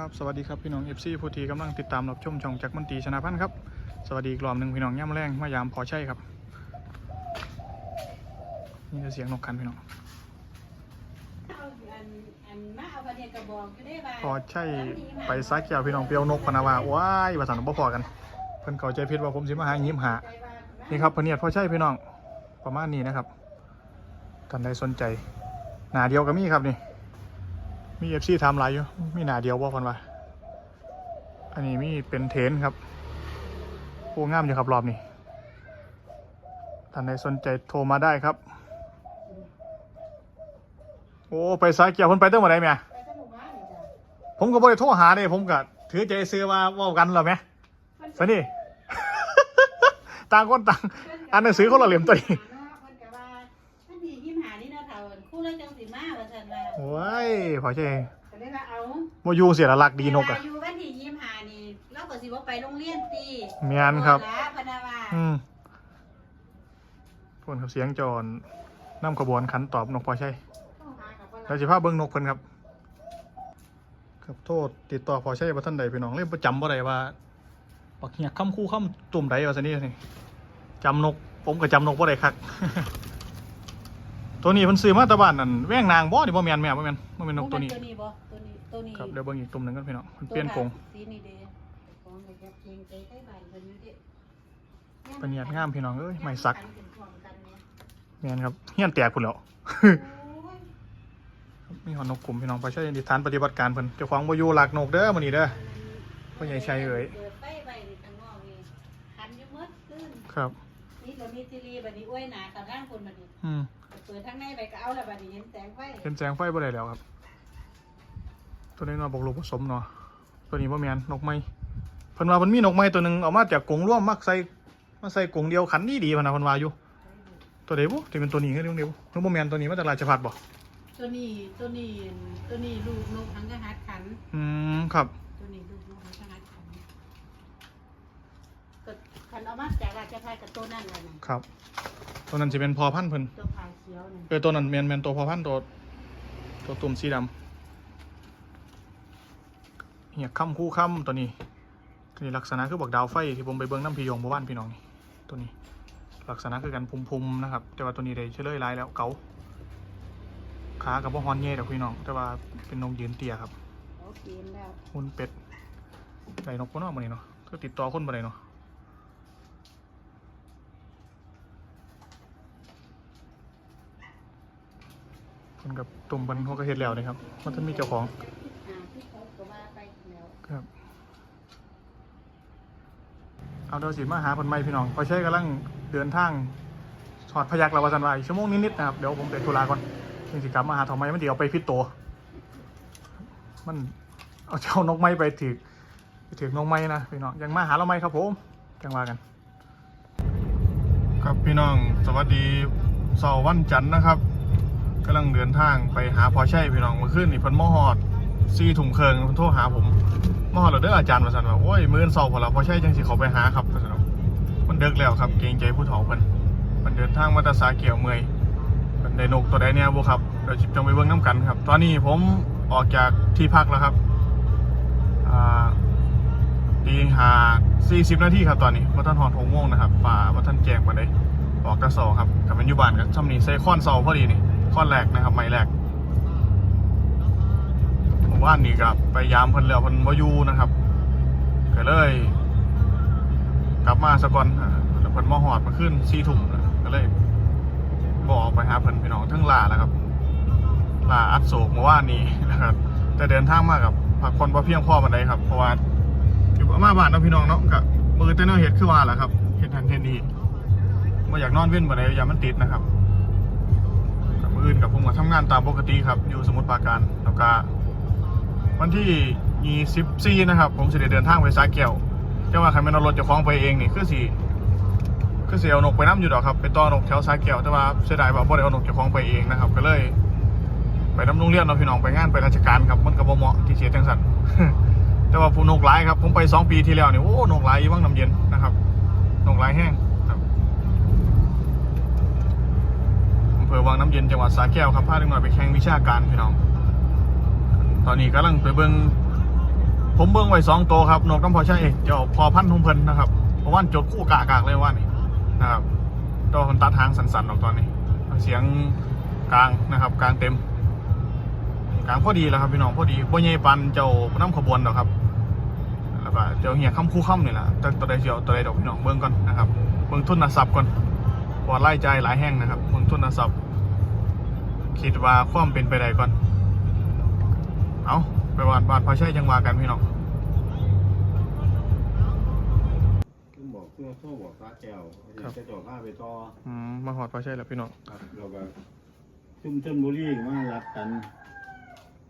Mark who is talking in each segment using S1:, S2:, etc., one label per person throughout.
S1: ครับสวัสดีครับพี่น้อง FC ผู้ทีกำลังติดตามรับชมช่องจักมนตรีชนะพันธ์ครับ สวัสดีกรอบหนึ่งพี่น้องย่ำแรงมายามพอใช่ครับ นี่จะเสียงนกคันพี่น้องพอใช่ไปซักแก้วพี่น้องเปียวนกพนาวาว้ายภาษาหนบ่พอกันเพิ่นเข้าใจผิดว่าผมสิมาหายิ้มหานี่ครับพเนียดพอใช่พี่น้องประมาณนี้นะครับท่านใดสนใจหนาเดียวก็มีครับนี่ มีเอฟซีทำลายอยู่ มีหนาเดียวว่าคนว่าอันนี้มีเป็นเทนครับโอ้งามอยู่ครับรอบนี้ท่านใดสนใจโทรมาได้ครับ โอ้ไปสายเกี่ยวคนไปตั้งหมดไหนเมีย
S2: ไปสมุทรบ้านนี่จ้ะ
S1: ผมก็บ่ได้โทรหาเด้ผมก็ถือใจซื้อว่าว่ากันหรอไหมสนี่ ต่างคนต่างอ่านหนังสือคนละเหลี่ยมตัวนี้ อ้ยพอใช่
S2: ก็เลยว่าเอา
S1: มาอยู่เสียละลักดีนก
S2: เว
S1: อะ
S2: ลาอยู่วันที่ยิ้มหานี่เราก็สิบ่ไปโรงเรียนติ
S1: เมียนครับ
S2: โอ้ล่ะพะนะว่า
S1: อืมพนครับเสียงจรนำขบวนขันตอบนกพอใช่
S2: ต้องหากับบ่
S1: เรา
S2: ล่ะ
S1: จะพาเบิ้งนกเพิ่นครับ ครับโทษติดต่อพอใช่บ่ท่านใดพี่น้องเลยประจำบ่ได้ว่าปักเหียกคำคู่คำตุ่มใดว่าซะนี่นี่จำนกผมก็จำนกบ่ได้คัก ตัวนี้เพิ่นซื้อมาแตะบ้านนั่นแว่งนางบ่นี่บ่แม่นแม่บ่แม่นบ่แม่นนกตัวนี้
S2: ตัวนี้บ่ตัวนี้ตัวนี้
S1: ครับเดี๋ยวเบิ่งอีกตุ่มหนึงกันพี่น้องมันเปลี่ยนกรง
S2: สีนี่เด้ของเลยครับเกรงใจใกล้บ้านเพิ่นอยู่เด้
S1: เป็นเนียดงามพี่น้องเอ้ยไม่ซัก
S2: กันเป็นพร้อมกันเนี่ย
S1: แม่นครับเฮียนแตกพุ่นแล้ว
S2: โอ้ย
S1: มีหอนกกลุ่มพี่น้องไปใช้ดิฐานปฏิบัติการเพิ่นเจ้าของบ่อยู่หลักนกเด้อมื้อนี้เด้อพ่อใหญ่ชัยเอ๋ย
S2: เปิดไฟไว้นี่ข้างนอกนี่คันอยู่หมดขึ้น
S1: ครับ
S2: นี่เรามีทีรีบัดนี้อ้วยหนากับร่างคนบัดนี้
S1: อืม
S2: เปิดทางในไปก็เอาแล้วบัดนี้เห็นแสงไฟ
S1: เห็นแสงไฟบ่ได้แล้วครับ ตัวนี้เนาะบอกลูกผสมเนาะตัวนี้บ่แม่นนกไม้เพิ่นว่าเพิ่นมีนกไม้ตัวหนึงเอามาจากกรงร่วมมักใส่มาใส่กรงเดียวขันดีดีๆพะนะเพิ่นว่าอยู่ ตัวใดบ่ที่เป็นตัวนี้คือเดียวเดียวหรือบ่แม่นตัวนี้มาจากราชพัฒบ่
S2: ตัวนี้ตัวนี้ตัวนี้ลูกนกหังกระหัดขัน
S1: อืมครับ
S2: ตัวนี้ลูกนกหังกระหัด ขันก็ขันเอามาจากราชพัฒกับตัวนั่นเลยนะครับ
S1: ตัวนั้นสิเป็นพอพันธุ์เพิ่น
S2: ตัวพายเขียวนี่
S1: เออตัวนั้นแม่นแม่นตัวพอพันธุ์ตัวตัวตุ่มสีดำเหียกค่ำคู่ค่ำตัวนี้ตัวนี้ลักษณะคือบักดาวไฟที่ผมไปเบิ่งน้ำพียงเมื่อวานพี่น้องนี่ตัวนี้ ลักษณะคือกันพุมๆนะครับ แต่ว่าตัวนี้ได้เฉลยลายแล้วเกาขากับบ่ฮอนเย่ดอกพี่น้อง แต่ว่าเป็นนกยืนเตี้ยครับ
S2: เขาเกมแล้ว
S1: หุ่นเป็ดได้นกบ่เนาะมื้อนี้เนาะก็ติดต่อคนบ่ได้เนาะ เพิ่นกับตุ่มเพิ่นเขาก็เฮ็ดแล้วนี่ครับ มันจะมีเจ้าของครับ เอาเดี๋ยวสิมาหาเพิ่นใหม่พี่น้องพอใช้กำลังเดินทางถอดพยักเราวาสันวาอีกชั่วโมงนิดๆนะครับเดี๋ยวผมไปธุระก่อนจึงสิกลับมาหาทอมไม้มันเดี๋ยวเอาไปพิษโตวมันเอาเจ้านกไม้ไปถือไปถือนกไม้นะพี่น้องยังมาหาเราไหมครับผมจังว่ากัน ครับพี่น้องสวัสดีเสาร์วันจันทร์นะครับ กำลังเดินทางไปหาพอใช่พี่น้องมื่อคืนนี่พิ่นมอหอดซีถุงเคิงพิ่นโทรหาผมมาหอดเราเด้ออาจารย์ว่าซั่นว่าโอ้ยมือนเสาร์พอละพอใช่จังสิเขาไปหาครับว่าซั่นมันเดึกแล้วครับเกรงใจผู้เฒ่าเพิ่นมันเดินทางมาตาสาเกี่ยวเมยเพิ่นไดนกตัวใดเนี่ยบ่ครับเดี๋ยวจิบจังไปเบิ่งน้กันครับ ตอนนี้ผมออกจากที่พักแล้วครับอ่าตีหา40นาทีครับตอนนี้ว่าท่านหอด6โมงนะครับป่าว่าท่านแจงมาได้ออกกระสอครับกับเป็นอยู่บ้านกันช่ำนี้ใส่ค้อนเสาพอดีนี่ ค้อนแรกนะครับ ไม้แรกผมว่านี่กับไปยามเพิ่นแล้วเพิ่นบ่อยู่นะครับก็เลย กลับมาสะก่อนแล้วเพิ่นมาหอดมาขึ้นสี่ทุ่มก็เลยบอกออกไปหาเพิ่นพี่น้องทั้งลาแล้วครับลาอัดโศกเมื่อวานนี้นะครับ แต่เดินทางมากับพักผ่อนบ่เพียงพอปานใดครับเพราะว่าอยู่มาบ้านเนาะพี่น้องเนาะก็มือแต่เนาะเฮ็ดคือว่าแหละครับเฮ็ดทันเฮ็ดนี่บ่อยากนอนเว้นปานใดอย่ามันติดนะครับ อื่นกับผมก็ทำงานตามปกติครับ อยู่สมุทรปราการแล้วก็วันที่24นะครับ ผมสิได้เดินทางไปสาแก้วแต่ว่าใครไม่นอารถจะคล้องไปเองนี่คือสิคือสิเอานกไปน้ำอยู่ดอกครับไปต่อนกแถวสาแก้วแต่ว่าเสียดายว่าบ่ได้เอานกจะคล้องไปเองนะครับ ก็เลยไปน้ำโรงเรียนเนาพี่น้องไปงานไปราชการครับมันก็บ่เหมาะที่เสียจังสันแต่ว่าผู้นกหลายครับ ผมไปสองปีที่แล้วนี่โอ้นกหลายยี่ว่างน้ำเย็นนะครับนกหลายแห้งครับอำเภอ วังน้ำเย็นจังหวัดสระแก้วครับพาเด็กน้อยไปแข่งวิชาการพี่น้อง ตอนนี้กำลังไปเบิ่งผมเบิ่งไว้สองตัวครับนกน้ำพอใช่เจ้าพอพันธุ์ของเพลินนะครับเพราะว่าจดคู่กากากเลยว่านี่นะครับตัวคนตัดทางสันๆออกตอนนี้ เสียงกลางนะครับกลางเต็มกลางพอดีแล้วครับพี่น้องพอดีบ่ใหญ่ปันเจ้าน้ำขบวนหรอกครับแล้วก็เจ้าเหียค่ำคู่ค่ำนี่แหละแต่ตัวใดเชียวตัวใดดอกพี่น้องเบิ่งก่อนนะครับเบิ่งทุนทรัพก่อนพอไล่ใจหลายแห่งนะครับเบิ่งทุนทรัพ คิดว่าความเป็นไปได้ก่อน เอาไปวานบานพอใช่จังหวากันพี่น้อง
S3: ต้องบอกเพื่อโซ่บอกฟ้าแก้ว
S1: ครับ
S3: จะจอดผ้าไปต่อ
S1: อืมมาหอดพอใช่แล้วพี่น้อง
S3: ครับเราก็ซุ่มเต้นบุรีมารัดกัน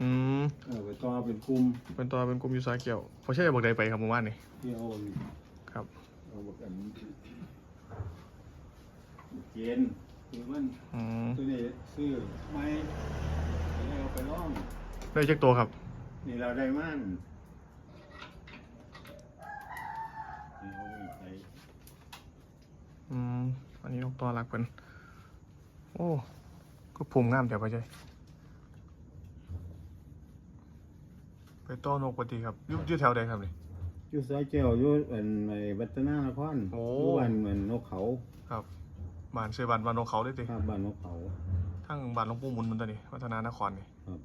S1: อืม
S3: เออไปต่อเป็นกลุ่ม
S1: เป็นตัวเป็นกลุ่มอยูซาเกียวพอใช่บอกใดไปครับเมื่อวานนี่
S3: ที่เอา
S1: ครับ
S3: เอาบอกกันเกณฑ์ คือมัน
S1: อืม
S3: ตัวนี้ซื้อไม่แล้วเอาไปล่อง
S1: ได้เช็คตัวครับ
S3: นี่เราได้มั่นนี่เอาไปใส่
S1: อืมอันนี้นกตัวรักเป็นโอ้ก็ภูมิงามแต่พอใช่ไปต้อนกปกติครับอยุยุแถวใดครับนี่
S3: อยู่สายแก้วอยู่อันในวัฒนานคร
S1: โอ้
S3: ยู่บ้านเหมือนนกเขา
S1: ครับ บ้านเซบันบ้านนกเขาได้ติ
S3: ครับบ้านนกเขา
S1: ทั้งบ้านหลวงปู่หมุนมันตัวนี้วัฒนานครนี่
S3: ครับ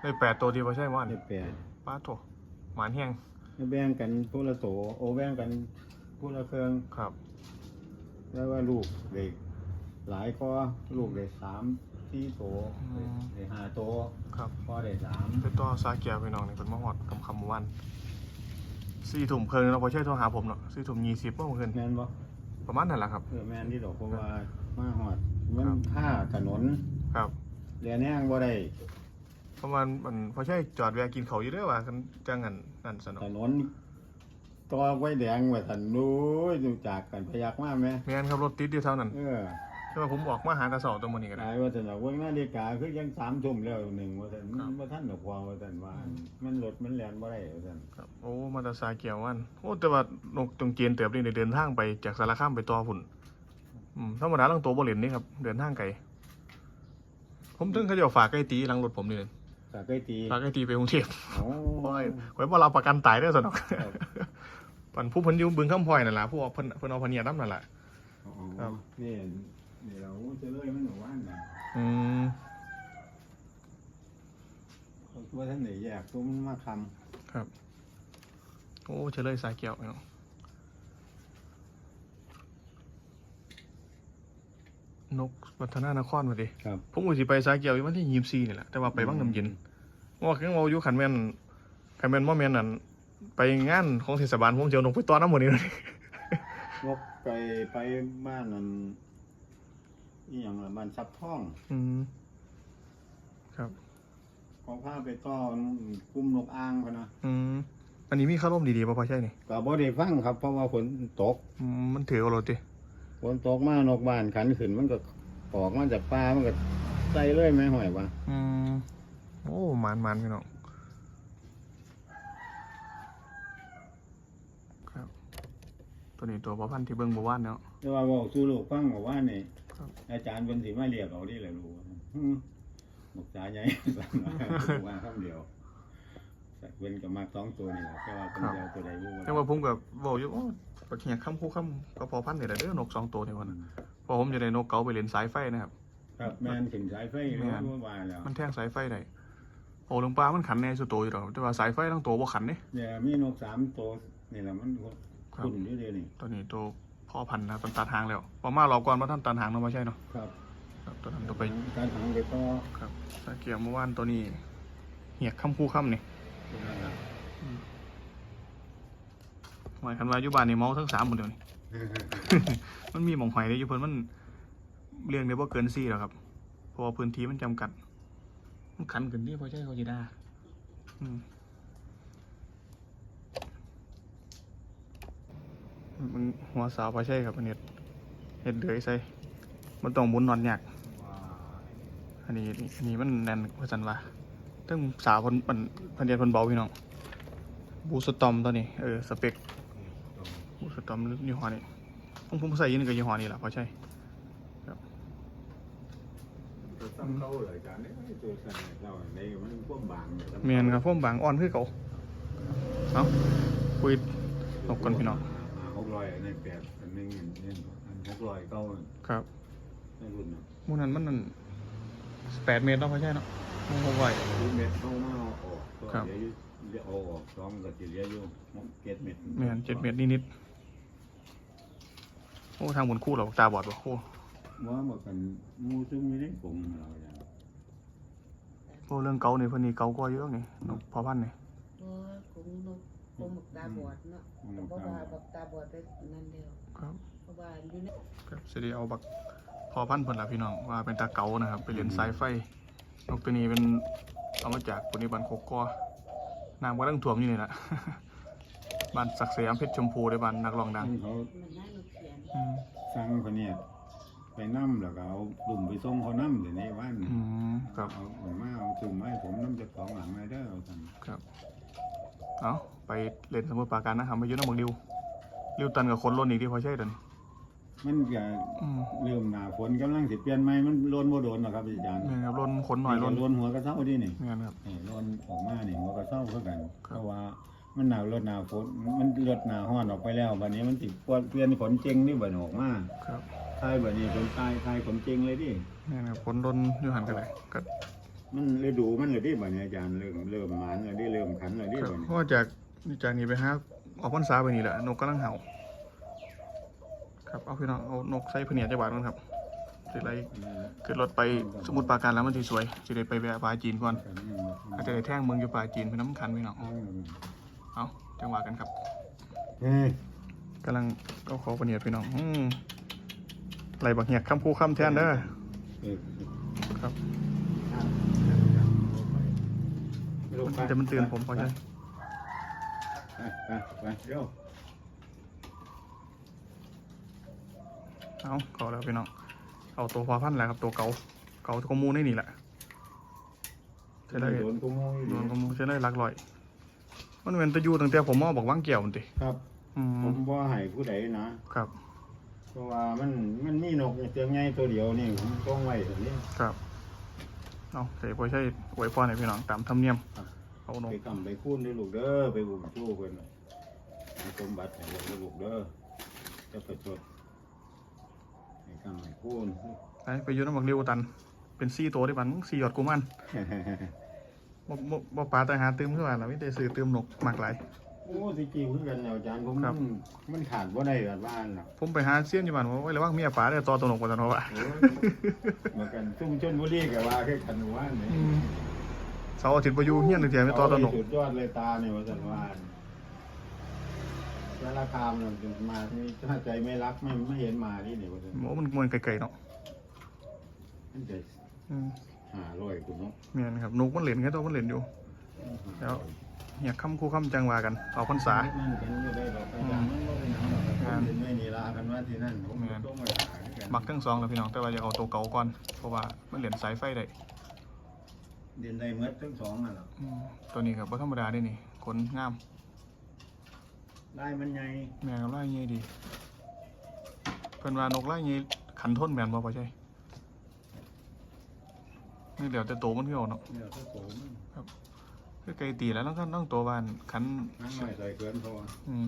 S1: ได้แปดตัวที่พอใช่เมื่อวาน
S3: ได้
S1: นี่
S3: แปด
S1: ป้าโถหมานแห้ง
S3: แบ่งกันผู้ละโตโอแบ่งกันผู้ละเครื่อง
S1: ครับ
S3: แล้วว่าลูกเด็กหลายก็ลูกเด็กสามที่โตเด็กห้าโต
S1: ครับ
S3: พ่อเด็กสาม
S1: ไปต่อซาเกียพี่น้องนี่เป็นมาหอดคำคำเมื่อวันสี่ถุ่มเคินเราพอใช่โทรหาผมเนาะสี่ถุ่มยี่สิบเมื่อคืน
S3: แม่นบ่
S1: ประมาณนั้นแหละครับ
S3: เออแม่นที่ดอกเพราะว่ามาหอดมั
S1: ครั
S3: น
S1: บ
S3: ค่าถนน
S1: ครับ
S3: เรียนแน่งบ่ได้
S1: ประมาณมันพอใช่จอดแวะกินเขาวอยู่เด้วยว่ากันจังงันนั่นสนุก
S3: ถนนตัวไว้แดงไว้ถนนนู้ยดูจากกันพยักมาไหม
S1: ไม่งั้นครับรถติดอยู่เท่านั้น
S3: เออ
S1: ใช่ไหมผมออกมาหากระสอบตัวมันนี่ก็
S3: ห
S1: ได้
S3: ลายว่าถนนเว่านาฬิกาคือยังสามทุ่มแล้วหนึ่งว่าถน
S1: ครับ
S3: มันบ่ท่านดอกพอว่าถนว่า
S1: อืม
S3: มันรถมันแล่นบ่ได้ว่าถน
S1: ครับโอ้มาตาซาเกียววันโอ้แต่ว่านกตรงเกียนเติบนี่ได้เดินทางไปจากสารคามไปต่อพุ่นอืมธรรมดาลังตัวบ่เล่นนี่ครับเดินทางไกลผมถึงเขาจะเอาฝากใกล้ตีหลังรถผมนี่เลย
S3: ตาใกล้ตี
S1: ฝากใกล้ตีไปกรุงเทพ
S3: โอ้
S1: โอ้ยไว้บ่รับประกันตายได้อสนุก
S3: ครับ
S1: ปันผู้เพิ่นอยู่บึงคำพลอยนั่นล่ะผู้เอาเพิ่นเพิ่นเอาพะเนียดน้ำนั่นล่ะ
S3: อ๋อ
S1: ครับ
S3: นี่ นี่เราจะเลยมันหนูว่านนะ
S1: อืม
S3: เขาตัวท่านไหนแยกตัวมันมาค
S1: ครับ โอ้เฉลยสายเกี่ยวเนาะนกวัฒนานครมาดิำ
S3: ครับ
S1: ผมก็สิไปสายเกี่ยวอยู่วันที่ยี่สิบสี่นี่แหละแต่ว่าไปบ้างน้ำเย็นว่าคือว่าอยู่ขันแม่นขันแม่นว่าแม่นนั่นไปงานของเทศบาลผมเจียวนกไปต้อนน้ำหมดนี้เลย
S3: นกไปไปบ้านนั้น นี่อย่างละบ้านซับท่อง
S1: อืมครับ
S3: ของผ้าไปต้อนกลุ่มนกอ่างเขานะ
S1: อืมอันนี้มีข้าวร่มดีๆป่ะพอใช่นี่
S3: ก็บ่ได้ฟังครับ เพราะว่าฝนตก
S1: อืมมันถือเอารถดิ
S3: ฝนตกมานกบ้านขันขึ้นมันก็ออกมาจากป่ามันก็ใส่เลยไหมห่อยว่า
S1: อืมโอ้หมันมันพี่น้องครับ ตัวนี้ตัวพ่อพันธุ์ที่เบิ้งบัววานเนาะ
S3: แต่ว่าบอกสู่ลูกฟังบอกว่านี่
S1: ครับ
S3: อาจารย์เป็นสิมาเรียกเอาดิแหละลูกอืมบอกจ๋าใหญ่ว่าคำเดียวแต่เว้นกับมากสองตัวนี่แหละแต่ว่าเป็นเดียวตัวใดรู้
S1: แต่ว่าผมกับบอกอยู่โอ้ปะเขียคำคู่คำก็พอพันธุ์นี่แหละเด้อนกสองตัวนี่วันพอผมจะได้นกเก๋าไปเล่นสายไฟนะครับ
S3: ครับแม่นขึ้นสายไฟ
S1: แม่
S3: รู้
S1: น
S3: ว่าแล้ว
S1: มันแท่งสายไฟได้โอ้ลงปลา มันขันแน่สุดโตวอยู่หรอกแต่ว่าสายไฟทั้งตัวบ่ขันนี่
S3: เนี่ยมีนกสามตัวนี่แหละมัน
S1: ครับ
S3: คุณอยู่เดียวนี่
S1: ตัวนี้ตัว พ่อพันธุ์นะครับตอนตัดหางแล้วพอมารอบก่อนมาท่านตัดหางเนาะไม่ใช่เนาะ
S3: ครับ
S1: ครับตัวนั้นตัวไป
S3: การหางไปต่อ
S1: ครับสาเกียวเมื่อวานตัวนี้ เหียกคำคู่คำนี่
S3: ตรงนั้นนะ
S1: หมายคันว่าอยู่บ้านนี่เมาทั้งสามหมดเดียวนี่มันมีหมองหอยได้อยู่เพิ่นมันเลี้ยงได้บ่เกินสี่หรอกครับเพราะว่าพื้นที่มันจำกัด มันขันขึ้นที่พอใช่เขาจีดาอืม มันหัวสาวพอใช่ครับอันนี้เห็ดเดือยใส่มันต้องหมุนนอนยาก
S3: ว้า
S1: อันนี้อันนี้มันแน่นกว่าจันว่าตึ้งสาวคนมันพันเดียนคนเบาพี่น้องบูสตอมตัวนี้เออสเปคบูสตอมยี่ห้อนี้ผมผมใส่อยินกับยี่ห้อนี้แหละพอใช่
S3: ตัวซ้ำเขาเลยการนี้ตัวสั่นเราในมันพวกบาง
S1: เมียนครับผมบางอ่อนคือเขาเอาคุยนกกันพี่น้อง
S3: หกร้อยอันนี้แปดอันหนึงอันนี้อันหกร้อยเก้า
S1: ครับ
S3: ในรุ่นเนาะ
S1: หมูนั้นมันนั่นแปดเมตรเนาะพ่อใช่เนาะหมูหกไว้
S3: รูเม็ดเข้ามาเอาออกก็
S1: ครับ
S3: เดี๋ยวอยู่เดี๋ยวเอาออกสองก็สิเหลืออยู่หกเจ็ดเม็ด
S1: แม่นเจ็ดเมตรนิดๆโอ้ทางบนคู่เหราตาบอดวะคู่
S3: ว่าบอกกันหมูซุ้มนี่ได้ผมเราอย่าง
S1: โอ้เรื่องเกาเนี่ยเพิ่นนี่เกากว่าเยอะนี่นกพอพันธุ์นี่
S2: โอ้ยคงนก คงหมกตาบอดเนาะเพราะว่าแบบตาบอดไปนั่นเดียว
S1: ครับ
S2: เพราะว่าอยู่ใน
S1: ครับสิได้เอาบักพอพันธุ์เพิ่นล่ะพี่น้องว่าเป็นตาเกานะครับ ไปเล่นสายไฟนกตัวนี้เป็นเอามาจากปุณิบันโคกอน้ำก็ตั้งท่วมอยู่นี่แหละ บ้านศักดิ์สยามเพชรชมพูได้บ้านนักร้องดัง
S3: ซึ่งเขา
S2: มันน่าหนุกเขียน
S1: อืม
S3: สั่งเขาเนี่ยไปนั่มแล้วก็เอาตุ่มไปส่งเขานั่มเดี๋ยวนี้วัน
S1: อืมครับ
S3: เอาออกมาเอาตุ่มไว้ผมน้ำจากของหลังเลยเด้อเอาสั่ง
S1: ครับ เอา ไปเล่นสมุทรปราการนะครับไปอยืนน้ำบักริวริวตันกับคนล้นอีกที่พอใช่เดิน
S3: มันจะ
S1: อืม
S3: เริ่มหนาฝนกำลังสิเปลี่ยนไหมมันล้นบ่โดนหรอกครับอาจารย์
S1: เนี่ยครับล้นขนหน่อยล้น
S3: ล้นหัวกระเซ้าดินี่
S1: เนี่ยครับ
S3: นี่ล้นออกมานี่หัวกระเซ้าเท่ากัน
S1: ครับ
S3: เพราะว่ามันหนาวลดหนาวฝนมันลดหนาวห้อนออกไปแล้วบัดนี้มันติดปวดเปลี่ยนขนเจงนี่บัดออกมา
S1: ครับ
S3: ใช่บัดนี้เป็นตายตายขนเจงเลยดิ
S1: เนี่ยครับขนล้นอยู่หันกันเลยก็
S3: มันฤดูมันเลยดิบัดนี้อาจารย์เริ่มเริ่มหมานเลยดิเริ่มขันเลยดิ
S1: ครับ
S3: บัดนี้
S1: เพราะว่าจาก จากนี้ไปฮะออกพรรษาไปนี่แหละนกกำลังเห่า ครับเอาพี่น้องเอานกใส่พะเนียดจังหวัดกันครับสิไรขึ้นรถไปสมุทรปราการแล้วมันสิสวยสิได้ไปแวะปลาจีนก่อนอาจจะได้แท่งเมืองอยู่ปลาจีนเป็นน้ำคันพี่น้องเอาจังหวะกันครับ
S3: เฮ้ย
S1: กำลังเอาขอพะเนียดพี่น้องอืมไหลบักเหียกคำพูคำแทนเด้อ
S3: เออ
S1: ครับ
S3: ลงไป
S1: มันจะมันเตือนผมพอใช่
S3: ไปไปไปเร็ว
S1: เอาขอแล้วพี่น้อง เอาตัวพอพันธุ์แหละครับตัวเก่าเก่าตัวมูนี่นี่แหละใช่ได้
S3: โดนกูโมย
S1: โดนกมูใช่ได้หลักร้อย มันเป็นตะยูตั้งแต่ผมมอบอกว่างเกี่ยวมันติ
S3: ครับ
S1: อื
S3: ผมมบ่ให้ผู้ใดนะ
S1: ครับ
S3: เพราะว่ามันมันมีนกเตียงไงตัวเดียวนี่ผมต้องไว้ตรงนี้
S1: ครับ เอาใส่พอใช่ไว้พอให้พี่น้องตามธรรมเนียม เอานก
S3: ไปกำไปคูนด้วยลูกเด้อไปบุกชู้เพิ่นให้สมบัติให้ลูกลูกเด้อจะไปจดให้กำให้คูน
S1: ไปไปอยืนน้ำบักเรียวตัน เป็นซี่ตัวได้บันซี่หยอดกูมันบ่บ่บ่ปลาแต่หาตืมขึ้นมาแล้วไม่ได้ซื้อตืมนกมากหลาย
S3: โอ้สิจิวคือกันแล้วอาจารย์ผม
S1: ครับ
S3: มันมันขาดบ่ได้แบบบ้านหรอก
S1: ผมไปหาเสี้ยนอยู่บ้านว่าไว้ระว่างเมียปลาได้ต่อตัวนกกว่าตัวนกอะ
S3: โอ้ยเหมือนกันชุ่มชนบุรีกับว่าแค่กันว่านนี่
S1: อืม เสาร์อาทิตย์ไปอยู่เฮียนหนึ่งเทียไม่ต่อตัวนก
S3: สุดยอดเลยตาเนี่ยว่าสันว่านเวลาคามเนี่ยมาที่ถ้าใจไม่รักไม่ไม่เห็นมาที่นี่ว่าสัน
S1: โอ้มันมันไกลๆเนาะ
S3: มันจะ
S1: อืม
S3: หาร้อยคุณเนาะ
S1: เมียนครับนกมันเหรียญแค่ตัวมันเหรียญอยู่ แล้วเหียค่ำคู่ค่ำจังหวากันเอาพรรษา
S3: นั่นกันอยู่ได้ดอกอาจารย์มันบ่เป็นหยังหรอกครับผมไม่นีลากันว่าที่นั่นผมต้องมาหาด้วยกัน
S1: มักทั้งสองแล้วพี่น้องแต่ว่าจะเอาตัวเก่าก่อนเพราะว่ามันเหรียญสายไฟได้
S3: เดินได้เมดทั้งสองอะหรอ
S1: อืมตัวนี้ครับว่าธรรมดาได้นี่ขนงาม
S3: ได้มันไง
S1: แม่กับไล่เงี้ยดี เพิ่นว่านกไล่เงี้ยขันทนแม่นบ่พอใช่นี่เดี๋ยวแต่โตมันขึ้นเอาเนาะ
S3: เนี่ยถ้าโสม
S1: คือไกลตีแล้วต้องต้องตัวบ้านขัน
S3: นั่งหน่อยใส่เกินพอ
S1: อืม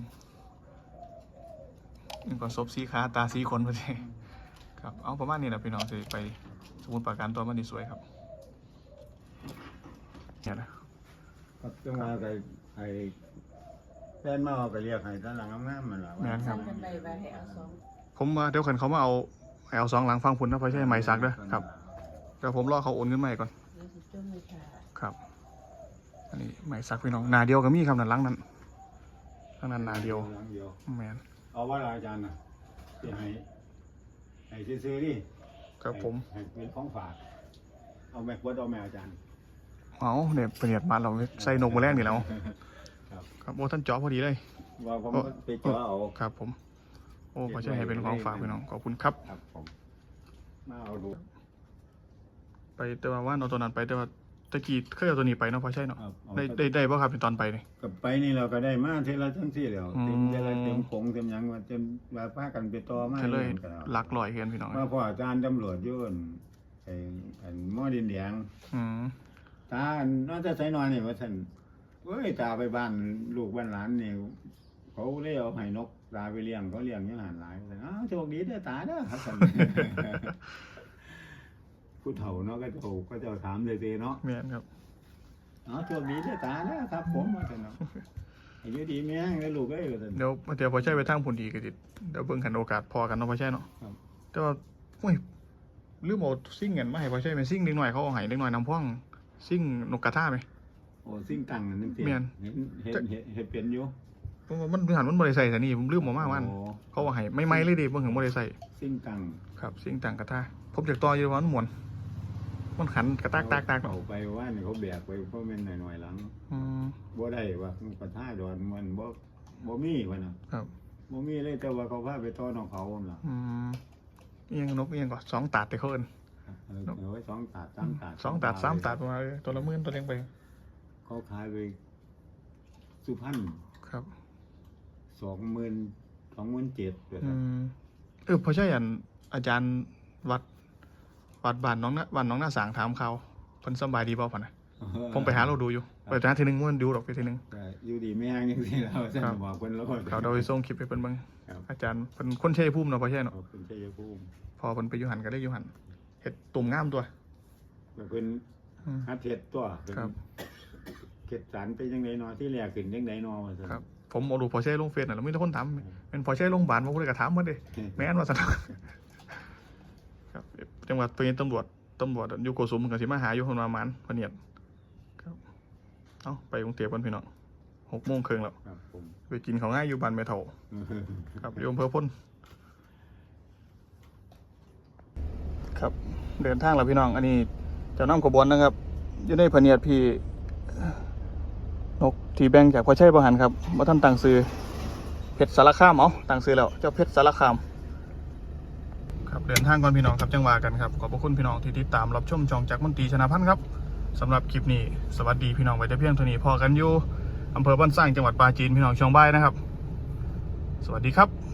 S1: นี่ก็ศพสีขาตาสีขนพอใช่ครับ เอาประมาณนี้แหละพี่น้องสิไปสมุดปราการตัวมันดีสวยครับ เนี่ยนะ
S3: ครับจังหวะไอ้ไอ้แฟนมาเอาไปเรียกให้ตอนหลังงามๆมันล่ะ
S1: แม่
S3: ว่าน
S1: ครับ
S2: ทำกันไปว่าให้เอาสอง
S1: ผมมาเดี๋ยวขันเขามาเอาให้เอาสองหลังฟังผุนนะพอใช่ไหมซักเด้อครับเดี๋ยวผมรอเขาโอนเงินมาให้ก่อน
S2: เดี๋ยวสิจ้องไม่ขาด
S1: ครับ อันนี้ไหมซักพี่น้องหนาเดียวก็มีครับนั่นหลังนั้นทั้งนั้นหนาเดียว
S3: หลังเดียว
S1: แมน
S3: เอาว่าอาจารย์นะที่ให้ให้ซื้อๆดิ
S1: ครับผม
S3: ให้เป็นของฝาก เอาแม็กเบิร์ดเอาแมวอาจารย์
S1: เอาเนี่ยเปลี่ยนมาเราใส่นกมาแรกนี่แล้ว
S3: ครับ
S1: ครับโอ้ท่านจอพอดีเลย
S3: ว่าผม
S1: โอ้
S3: ไปเจอเอา
S1: ครับผม โอ้พอใช่ให้เป็นของฝากพี่น้องขอบคุณครับ
S3: ครับผมมาเอาดู
S1: ไปแต่ว่าว่าเอาตัวนั้นไปแต่ว่าตะกี้เคยเอาตัวนี้ไปเนาะพอใช่เนาะ
S3: ครับเอา
S1: ได้ได้ได้ป่ะครับในตอนไปนี่
S3: กลับไปนี่เราก็ได้มาเทละทั้งสี่แล้ว
S1: อืม
S3: เต็มเทละเต็มผงเต็มหยังว่าเต็มว่าพากันไปต่อมา
S1: ก็เลย
S3: กัน
S1: หลักลอยเกินพี่น้อง
S3: ว่าพ่ออาจารย์ตำรวจอยุ่นไอ้อันหม้อดินแดง
S1: อืม
S3: ตาอันน่าจะใส่น้อยนี่ว่าท่านโอ้เอ้ยตาไปบ้านลูกบ้านหลานนี่เขาเลยเอาให้นกตาไปเลี้ยงเขาเลี้ยงอยังหันหลายแต่อ้าวโชคดีเด้อตาเด้อครับผู้เฒ่าเนาะก็เฒ่าก็เจะถามเลยเเนาะ
S1: แม่นครับ
S3: อ๋อโชคดีเด้อตาเด้อครับ ผมว่าแต่เนาะอายุดีแม่งเลยลูกเอ้ยว่าแต่
S1: เดี๋ยวเดี๋ยวพอใช้ไปทางผลดีก็ติเดี๋ยวเบิ่งขันโอกาสพอกันเนาะพอใช่เนาะ
S3: ครับ
S1: แต่ว่าโอ้ยลืมเอาซิ่งเงินมาให้พอใช่เป็นซิ่งเล็กหน่อยเขาเอาให้เล็กหน่อยน้ำพ่วง ซิ่งนกกระทาไหม
S3: โอ้สิ่งตังนั่นนึงสิ
S1: แม่น
S3: เห็นเห็นเห็นเห็นเป็นอยู่
S1: เพราะว่ามันหันมันบริใส่แต่นี่ผมลืมเอามามัน
S3: โอ้
S1: เขาเอาให้ไม่ไม่เลยดิเบิ่งถึงบริใส่
S3: สิ่งตัง
S1: ครับซิ่งต่างกระทาผมจากต่ออยู่ว่ามันหมวน มันขันกระตากตากตากเนาะ
S3: เอาไปว่านี่เขาแบกไปเพราะมันหน่อยๆหลัง
S1: อืม
S3: บ่ได้ว่ามันกระท่าดอนมันบ่บ่มีวะน่ะ
S1: ครับ
S3: บ่มีเลยแต่ว่าเขาพาไปต้อนของเขาหั่นล่ะ
S1: อืมเอียงนกเอียงก่อนสองตาดแต่เขาเอิน
S3: เอาเอาไว้สองตาดสามตาด
S1: สองตาดสามตาดมาเลยตัวละหมื่นตัวเลี้ยงไป
S3: เขาขายไปสุพรรณ
S1: ครับ
S3: สองหมื่นสองหมื่นเจ็ดเดือน
S1: อืมเออพอใช่อันอาจารย์วัด วัดบ้านน้องนะบ้านน้องหน้าสางถามเขาเพิ่นสำบายดีเปล่าพะนะผมไปหาเราดูอยู่ไปหาทีหนึงมันดูดอกไปทีหนึง
S3: ก็อยู่ดีไม่แห้งยังสิเราจะ
S1: ครับ
S3: บอกคนละคน
S1: เขาเราไปส่งคลิปไปเพิ่นเบิ่ง
S3: ครับ
S1: อาจารย์เพิ่นคนชัยภูมิเนาะพอใช่เนาะ
S3: ขอบคุณชัยภูมิ
S1: พอเพิ่นไปอยู่หันก็ได้อยู่หัน เฮ็ดตุ่มงามตัว
S3: ก็เป็น
S1: อืม
S3: ฮัทเทศตัวเป็น
S1: ครับ
S3: เขตสารเป็นยังไงนอที่แรกขึ้นยังไงนอว่าซั่น
S1: ครับ ผมเอาดูพอใช่ลงเฟซน่ะแล้วมีแต่คนถามเป็นพอใช่ลงบาลบ่ผู้ใดก็ถามหมดเด้แม่นว่าสนครับจังหวัดเป็นตำรวจตำรวจอยู่โกสุมกับสิมาหาอยู่คนประมาณพะเนียดครับเอ้าไปกรุงเทพกันพี่น้องหกโมงครึ่งแล้ว
S3: ครับผม
S1: ไปกินข้าวง่ายอยู่บ้านแม่เฒ่าครับอยู่อำเภอพ้น ครับ เดินทางแล้วพี่น้อง อันนี้เจ้าน้ำขบวนนะครับอยู่ในพเนียดพี่นกทีแบงจากพ่อชัยประหันครับว่าท่านต่างซื้อเพชรสารคามเอาต่างซื้อแล้วเจ้าเพชรสารคามครับเดินทางก่อนพี่น้องครับจังหวะกันครับขอบพระคุณพี่น้องที่ติดตามรับชมช่องจากมนตรีชนะพันธ์ครับสำหรับคลิปนี้สวัสดีพี่น้องไว้แต่เพียงเท่านี้พอกันอยู่อำเภอบ้านสร้างจังหวัดปราจีนพี่น้องช่องบ่ายนะครับ สวัสดีครับ